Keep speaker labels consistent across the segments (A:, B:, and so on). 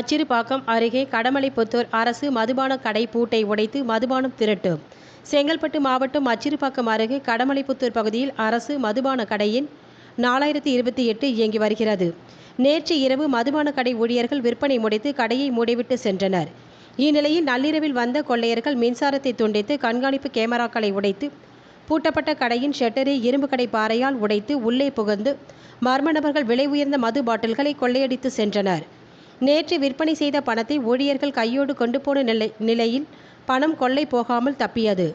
A: அச்சிறுபாக்கம் அருகே கடமலைப்புத்தூர் அரசு மதுபான கடை பூட்டை உடைத்து மதுபானம் திருட்டு. செங்கல்பட்டு மாவட்டம் அச்சிறுபாக்கம் அருகே கடமலைப்புத்தூர் பகுதியில் அரசு மதுபான கடையின் நாலாயிரத்தி இருபத்தி எட்டு இயங்கி வருகிறது. நேற்று இரவு மதுபான கடை ஊழியர்கள் விற்பனை முடித்து கடையை மூடிவிட்டு சென்றனர். இந்நிலையில் நள்ளிரவில் வந்த கொள்ளையர்கள் மின்சாரத்தை துண்டித்து கண்காணிப்பு கேமராக்களை உடைத்து பூட்டப்பட்ட கடையின் ஷட்டரை இரும்பு கடை பாறையால் உடைத்து உள்ளே புகுந்து மர்ம நபர்கள் விலை உயர்ந்த மது பாட்டில்களை கொள்ளையடித்து சென்றனர். நேற்று விற்பனை செய்த பணத்தை ஊழியர்கள் கையோடு கொண்டு போன நிலை நிலையில் பணம் கொள்ளை போகாமல் தப்பியது.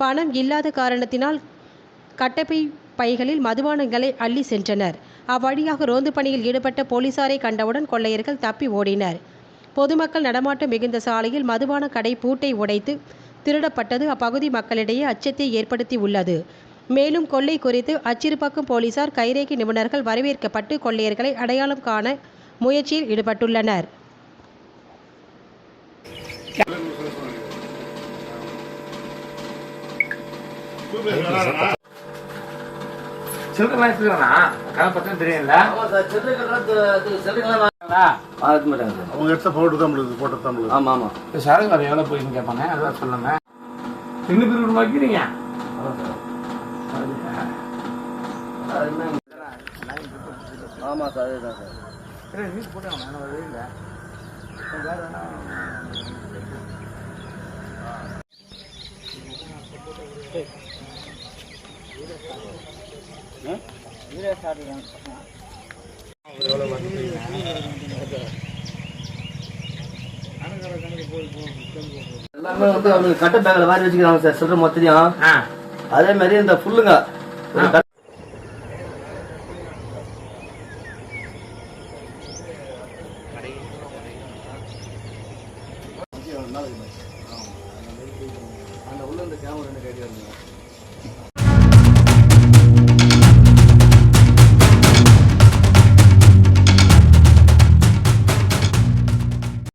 A: பணம் இல்லாத காரணத்தினால் கட்டப்பை பைகளில் மதுபானங்களை அள்ளி சென்றனர். அவ்வழியாக ரோந்து பணியில் ஈடுபட்ட போலீசாரை கண்டவுடன் கொள்ளையர்கள் தப்பி ஓடினர். பொதுமக்கள் நடமாட்டம் மிகுந்த சாலையில் மதுபான கடை பூட்டை உடைத்து திருடப்பட்டது. அப்பகுதி மக்களிடையே அச்சத்தை ஏற்படுத்தி உள்ளது. மேலும் கொள்ளை குறித்து அச்சிறுபாக்கம் போலீசார் கைரேகை நிபுணர்கள் வரவேற்கப்பட்டு கொள்ளையர்களை அடையாளம் காண முயற்சியில் ஈடுபட்டுள்ளனர்.
B: சில்லறைலாம் எடுத்துக்கிறேண்ணா கடை பக்கம் தெரியும்ல?
C: ஆமா சார் சில்லறைகள்லாம் து- து- சில்லறைகள்லாம் வாங்க மாட்டாங்க சார்
D: அவங்க எடுத்த பவுடர் தான் முடியுது போட்ட தான் முடியுது
C: ஆமா ஆமா.
B: சரக்கு வர எவ்வளோ போயின்னு கேட்பாங்க அதான் சொல்லுங்க. ரெண்டு பேர் வைக்கிறீங்க
C: சார் அதுதான் சார்.
B: நீட் போட்டாங்க என்ன வரவே இல்லை. வேறு என்ன
C: எல்லாமே வந்து அவங்களுக்கு கட்ட பேக்கில் வாரி வச்சுக்கிறாங்க சார் சில்லறை மொத்தத்தையும். அதே மாதிரி இந்த ஃபுல்லுங்க ஒரு கட்ட- அந்த உள்ள இந்த கேமரா ரெண்டு கட்டி வருங்க